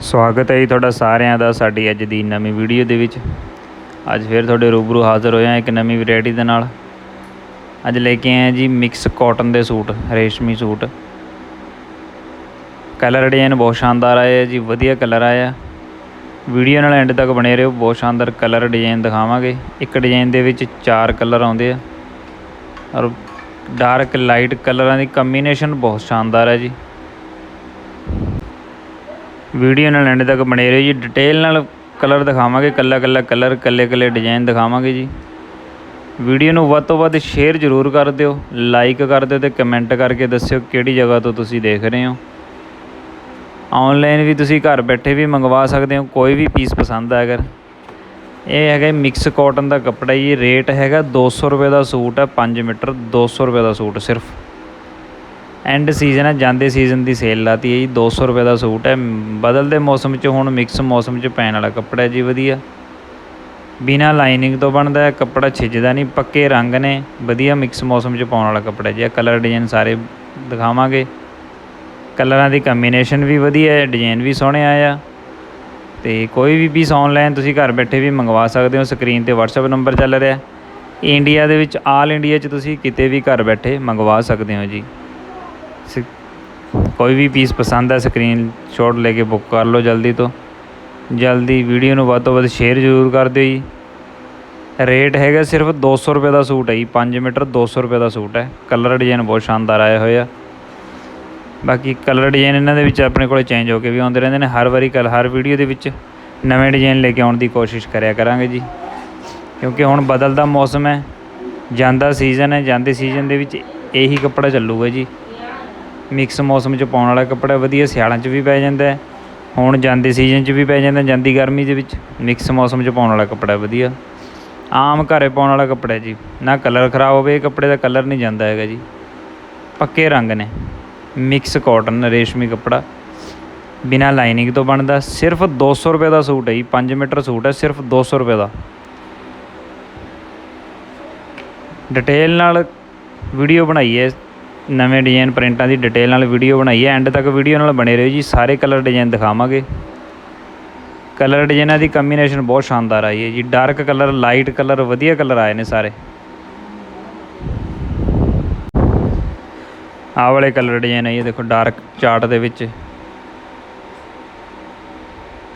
ਸਵਾਗਤ ਹੈ ਜੀ ਤੁਹਾਡਾ ਸਾਰਿਆਂ ਦਾ ਸਾਡੀ ਅੱਜ ਦੀ ਨਵੀਂ ਵੀਡੀਓ ਦੇ ਵਿੱਚ। ਅੱਜ ਫਿਰ ਤੁਹਾਡੇ ਰੂਬਰੂ ਹਾਜ਼ਰ ਹੋਏ ਹਾਂ ਇੱਕ ਨਵੀਂ ਵੈਰਾਈਟੀ ਦੇ ਨਾਲ। ਅੱਜ ਲੈ ਕੇ ਆਏ ਜੀ ਮਿਕਸ ਕਾਟਨ ਦੇ ਸੂਟ, ਰੇਸ਼ਮੀ ਸੂਟ। ਕਲਰ ਡਿਜ਼ਾਈਨ ਬਹੁਤ ਸ਼ਾਨਦਾਰ ਆਇਆ ਜੀ, ਵਧੀਆ ਕਲਰ ਆਇਆ ਵੀਡੀਓ ਨਾਲ ਐਂਡ ਤੱਕ ਬਣੇ ਰਹੋ, ਬਹੁਤ ਸ਼ਾਨਦਾਰ ਕਲਰ ਡਿਜ਼ਾਈਨ ਦਿਖਾਵਾਂਗੇ। ਇੱਕ ਡਿਜ਼ਾਈਨ ਦੇ ਵਿੱਚ ਚਾਰ ਕਲਰ ਆਉਂਦੇ ਆ। ਔਰ ਡਾਰਕ ਲਾਈਟ ਕਲਰਾਂ ਦੀ ਕੰਬੀਨੇਸ਼ਨ ਬਹੁਤ ਸ਼ਾਨਦਾਰ ਹੈ ਜੀ। ਵੀਡੀਓ ਨਾਲ ਐਂਡ ਤੱਕ ਬਣੇ ਰਹੋ ਜੀ। ਡਿਟੇਲ ਨਾਲ ਕਲਰ ਦਿਖਾਵਾਂਗੇ, ਕੱਲਾ ਕੱਲਾ ਕਲਰ ਕੱਲੇ ਕੱਲੇ ਡਿਜ਼ਾਈਨ ਦਿਖਾਵਾਂਗੇ ਜੀ। ਵੀਡੀਓ ਨੂੰ ਵੱਧ ਤੋਂ ਵੱਧ ਸ਼ੇਅਰ ਜ਼ਰੂਰ ਕਰ ਦਿਓ ਲਾਈਕ ਕਰ ਦਿਓ ਤੇ ਕਮੈਂਟ ਕਰਕੇ ਦੱਸਿਓ ਕਿਹੜੀ ਜਗ੍ਹਾ ਤੋਂ ਤੁਸੀਂ ਦੇਖ ਰਹੇ ਹੋ। ਆਨਲਾਈਨ ਵੀ ਤੁਸੀਂ ਘਰ ਬੈਠੇ ਵੀ ਮੰਗਵਾ ਸਕਦੇ ਹੋ, ਕੋਈ ਵੀ ਪੀਸ ਪਸੰਦ ਆ ਅਗਰ। ਇਹ ਹੈਗਾ ਮਿਕਸ ਕਾਟਨ ਦਾ ਕੱਪੜਾ ਜੀ ਰੇਟ ਹੈਗਾ 200 ਰੁਪਏ ਦਾ ਸੂਟ ਹੈ 5 ਮੀਟਰ 200 ਰੁਪਏ ਦਾ ਸੂਟ ਸਿਰਫ। ਐਂਡ ਸੀਜ਼ਨ ਹੈ ਜਾਂਦੇ ਸੀਜ਼ਨ ਦੀ ਸੇਲ ਲਾਤੀ ਹੈ ਜੀ 200 ਰੁਪਏ ਦਾ ਸੂਟ ਹੈ। ਬਦਲਦੇ ਮੌਸਮ 'ਚ ਹੁਣ ਮਿਕਸ ਮੌਸਮ 'ਚ ਪੈਣ ਵਾਲਾ ਕੱਪੜਾ ਜੀ, ਵਧੀਆ। ਬਿਨਾ ਲਾਈਨਿੰਗ ਤੋਂ ਬਣਦਾ ਹੈ, ਕੱਪੜਾ ਛਿੱਜਦਾ ਨਹੀਂ, ਪੱਕੇ ਰੰਗ ਨੇ, ਵਧੀਆ ਮਿਕਸ ਮੌਸਮ 'ਚ ਪਾਉਣ ਵਾਲਾ ਕੱਪੜਾ ਜੀ। ਕਲਰ ਡਿਜ਼ਾਈਨ ਸਾਰੇ ਦਿਖਾਵਾਂਗੇ। ਕਲਰਾਂ ਦੀ ਕੰਬੀਨੇਸ਼ਨ ਵੀ ਵਧੀਆ ਹੈ ਡਿਜ਼ਾਈਨ ਵੀ ਸੋਹਣੇ ਆਇਆ ਤੇ ਕੋਈ ਵੀ ਪੀਸ ਆਨਲਾਈਨ ਤੁਸੀਂ ਘਰ ਬੈਠੇ ਵੀ ਮੰਗਵਾ ਸਕਦੇ ਹੋ ਸਕਰੀਨ ਤੇ WhatsApp ਨੰਬਰ ਚੱਲ ਰਿਹਾ ਇੰਡੀਆ ਦੇ ਵਿੱਚ ਆਲ ਇੰਡੀਆ 'ਚ ਤੁਸੀਂ ਕਿਤੇ ਵੀ ਘਰ ਬੈਠੇ ਮੰਗਵਾ ਸਕਦੇ ਹੋ ਜੀ। ਕੋਈ ਵੀ ਪੀਸ ਪਸੰਦ ਹੈ ਸਕਰੀਨ ਸ਼ਾਟ ਲੈ ਕੇ ਬੁੱਕ ਕਰ ਲਓ ਜਲਦੀ ਤੋਂ। ਜਲਦੀ ਵੀਡੀਓ ਨੂੰ ਵੱਧ ਤੋਂ ਵੱਧ ਸ਼ੇਅਰ ਜ਼ਰੂਰ ਕਰ ਦਿਓ ਜੀ। ਰੇਟ ਹੈਗਾ ਸਿਰਫ 200 ਰੁਪਏ ਦਾ ਸੂਟ ਹੈ ਜੀ। 5 ਮੀਟਰ 200 ਰੁਪਏ ਦਾ ਸੂਟ ਹੈ। ਕਲਰ ਡਿਜ਼ਾਈਨ ਬਹੁਤ ਸ਼ਾਨਦਾਰ ਆਏ ਹੋਏ ਆ। ਬਾਕੀ ਕਲਰ ਡਿਜ਼ਾਈਨ ਇਹਨਾਂ ਦੇ ਵਿੱਚ ਆਪਣੇ ਕੋਲੇ ਚੇਂਜ ਹੋ ਕੇ ਵੀ ਆਉਂਦੇ ਰਹਿੰਦੇ ਨੇ। ਹਰ ਵਾਰੀ ਕਲ, ਹਰ ਵੀਡੀਓ ਦੇ ਵਿੱਚ ਨਵੇਂ ਡਿਜ਼ਾਈਨ ਲੈ ਕੇ ਆਉਣ ਦੀ ਕੋਸ਼ਿਸ਼ ਕਰਿਆ ਕਰਾਂਗੇ ਜੀ। ਕਿਉਂਕਿ ਹੁਣ ਬਦਲਦਾ ਮੌਸਮ ਹੈ, ਜਾਂਦਾ ਸੀਜ਼ਨ ਹੈ, ਜਾਂਦੇ ਸੀਜ਼ਨ ਦੇ ਵਿੱਚ ਇਹੀ ਕੱਪੜਾ ਚੱਲੂਗਾ ਜੀ। ਮਿਕਸ ਮੌਸਮ 'ਚ ਪਾਉਣ ਵਾਲਾ ਕੱਪੜਾ ਵਧੀਆ ਸਿਆਲਾਂ 'ਚ ਵੀ ਪੈ ਜਾਂਦਾ ਹੁਣ ਜਾਂਦੇ ਸੀਜ਼ਨ 'ਚ ਵੀ ਪੈ ਜਾਂਦਾ, ਜਾਂਦੀ ਗਰਮੀ ਦੇ ਵਿੱਚ। ਮਿਕਸ ਮੌਸਮ 'ਚ ਪਾਉਣ ਵਾਲਾ ਕੱਪੜਾ ਵਧੀਆ। ਆਮ ਘਰੇ ਪਾਉਣ ਵਾਲਾ ਕੱਪੜਾ ਜੀ। ਨਾ ਕਲਰ ਖਰਾਬ ਹੋਵੇ ਕੱਪੜੇ ਦਾ ਕਲਰ ਨਹੀਂ ਜਾਂਦਾ ਹੈਗਾ ਜੀ। ਪੱਕੇ ਰੰਗ ਨੇ। ਮਿਕਸ ਕਾਟਨ ਰੇਸ਼ਮੀ ਕੱਪੜਾ। ਬਿਨਾ ਲਾਈਨਿੰਗ ਤੋਂ ਬਣਦਾ। ਸਿਰਫ 200 ਰੁਪਏ ਦਾ ਸੂਟ ਹੈ ਜੀ। 5 ਮੀਟਰ ਸੂਟ ਹੈ, ਸਿਰਫ 200 ਰੁਪਏ ਦਾ। ਡਿਟੇਲ ਨਾਲ ਵੀਡੀਓ ਬਣਾਈ ਹੈ। ਨਵੇਂ ਡਿਜ਼ਾਈਨ ਪ੍ਰਿੰਟਾਂ ਦੀ ਡਿਟੇਲ ਨਾਲ ਵੀਡੀਓ ਬਣਾਈ ਹੈ। ਐਂਡ ਤੱਕ ਵੀਡੀਓ ਨਾਲ ਬਣੇ ਰਹੋ ਜੀ। ਸਾਰੇ ਕਲਰ ਡਿਜ਼ਾਈਨ ਦਿਖਾਵਾਂਗੇ। ਕਲਰ ਡਿਜ਼ਾਈਨਾਂ ਦੀ ਕੰਬੀਨੇਸ਼ਨ ਬਹੁਤ ਸ਼ਾਨਦਾਰ ਆਈ ਹੈ ਜੀ। ਡਾਰਕ ਕਲਰ ਲਾਈਟ ਕਲਰ ਵਧੀਆ ਕਲਰ ਆਏ ਨੇ ਸਾਰੇ। ਆਹ ਵਾਲੇ ਕਲਰ ਡਿਜ਼ਾਈਨ ਆਈ ਹੈ। ਦੇਖੋ ਡਾਰਕ ਚਾਰਟ ਦੇ ਵਿੱਚ।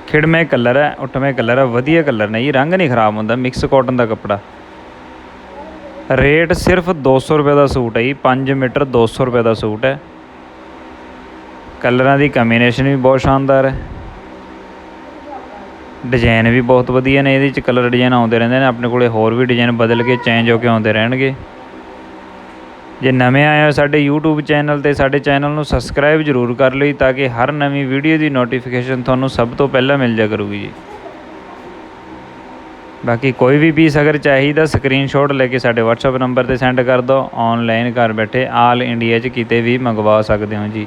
ਖਿੜਮੇ ਕਲਰ ਹੈ, ਉੱਠਵੇਂ ਕਲਰ ਹੈ, ਵਧੀਆ ਕਲਰ ਨੇ ਜੀ। ਰੰਗ ਨਹੀਂ ਖਰਾਬ ਹੁੰਦਾ। ਮਿਕਸ ਕਾਟਨ ਦਾ ਕੱਪੜਾ। ਰੇਟ ਸਿਰਫ 200 ਰੁਪਏ ਦਾ ਸੂਟ ਹੈ ਜੀ 5 ਮੀਟਰ 200 ਰੁਪਏ ਦਾ ਸੂਟ ਹੈ। ਕਲਰਾਂ ਦੀ ਕੰਬੀਨੇਸ਼ਨ ਵੀ ਬਹੁਤ ਸ਼ਾਨਦਾਰ ਹੈ। ਡਿਜ਼ਾਈਨ ਵੀ ਬਹੁਤ ਵਧੀਆ ਨੇ, ਇਹਦੇ ਵਿੱਚ ਕਲਰ ਡਿਜ਼ਾਈਨ ਆਉਂਦੇ ਰਹਿੰਦੇ ਨੇ, ਆਪਣੇ ਕੋਲੇ ਹੋਰ ਵੀ ਡਿਜ਼ਾਈਨ ਬਦਲ ਕੇ ਚੇਂਜ ਹੋ ਕੇ ਆਉਂਦੇ ਰਹਿਣਗੇ। ਜੇ ਨਵੇਂ ਆਏ ਹੋ ਸਾਡੇ YouTube ਚੈਨਲ ਤੇ, ਸਾਡੇ ਚੈਨਲ ਨੂੰ ਸਬਸਕ੍ਰਾਈਬ ਜ਼ਰੂਰ ਕਰ ਲਈ ਤਾਂ ਕਿ ਹਰ ਨਵੀਂ ਵੀਡੀਓ ਦੀ ਨੋਟੀਫਿਕੇਸ਼ਨ ਤੁਹਾਨੂੰ ਸਭ ਤੋਂ ਪਹਿਲਾਂ ਮਿਲ ਜਾ ਕਰੂਗੀ ਜੀ। ਬਾਕੀ ਕੋਈ ਵੀ ਪੀਸ ਅਗਰ ਚਾਹੀਦਾ ਸਕਰੀਨਸ਼ਾਟ ਲੈ ਕੇ ਸਾਡੇ WhatsApp ਨੰਬਰ ਤੇ ਸੈਂਡ ਕਰ ਦਿਓ। ਆਨਲਾਈਨ ਘਰ ਬੈਠੇ ਆਲ ਇੰਡੀਆ 'ਚ ਕਿਤੇ ਵੀ ਮੰਗਵਾ ਸਕਦੇ ਹੋ ਜੀ।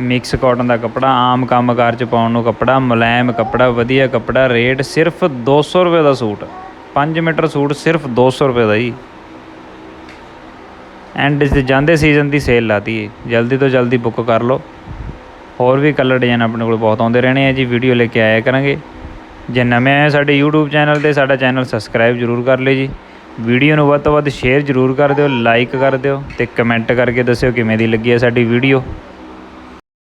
ਮਿਕਸ ਕਾਟਨ ਦਾ ਕੱਪੜਾ, ਆਮ ਕੰਮਕਾਰ 'ਚ ਪਾਉਣ ਨੂੰ ਕੱਪੜਾ, ਮੁਲਾਇਮ ਕੱਪੜਾ, ਵਧੀਆ ਕੱਪੜਾ ਰੇਟ ਸਿਰਫ 200 ਰੁਪਏ ਦਾ ਸੂਟ। 5 ਮੀਟਰ ਸੂਟ ਸਿਰਫ 200 ਰੁਪਏ ਦਾ ਜੀ। ਐਂਡ ਇਸ ਦੇ ਜਾਂਦੇ ਸੀਜ਼ਨ ਦੀ ਸੇਲ ਲਾਤੀ ਹੈ ਜਲਦੀ ਤੋਂ ਜਲਦੀ ਬੁੱਕ ਕਰ ਲਓ। ਹੋਰ ਵੀ ਕਲਰ ਡਿਜ਼ਾਈਨ ਆਪਣੇ ਕੋਲ ਬਹੁਤ ਆਉਂਦੇ ਰਹਿਣੇ ਆ ਜੀ। ਵੀਡੀਓ ਲੈ ਕੇ ਆਇਆ ਕਰਾਂਗੇ। ਜੇ ਨਵੇਂ ਆਏ ਸਾਡੇ YouTube ਚੈਨਲ ਤੇ, ਸਾਡਾ ਚੈਨਲ ਸਬਸਕ੍ਰਾਈਬ ਜ਼ਰੂਰ ਕਰ ਲਿਓ ਜੀ। ਵੀਡੀਓ ਨੂੰ ਵੱਧ ਤੋਂ ਵੱਧ ਸ਼ੇਅਰ ਜ਼ਰੂਰ ਕਰ ਦਿਓ ਲਾਈਕ ਕਰ ਦਿਓ ਤੇ ਕਮੈਂਟ ਕਰਕੇ ਦੱਸਿਓ ਕਿਵੇਂ ਦੀ ਲੱਗੀ ਹੈ ਸਾਡੀ ਵੀਡੀਓ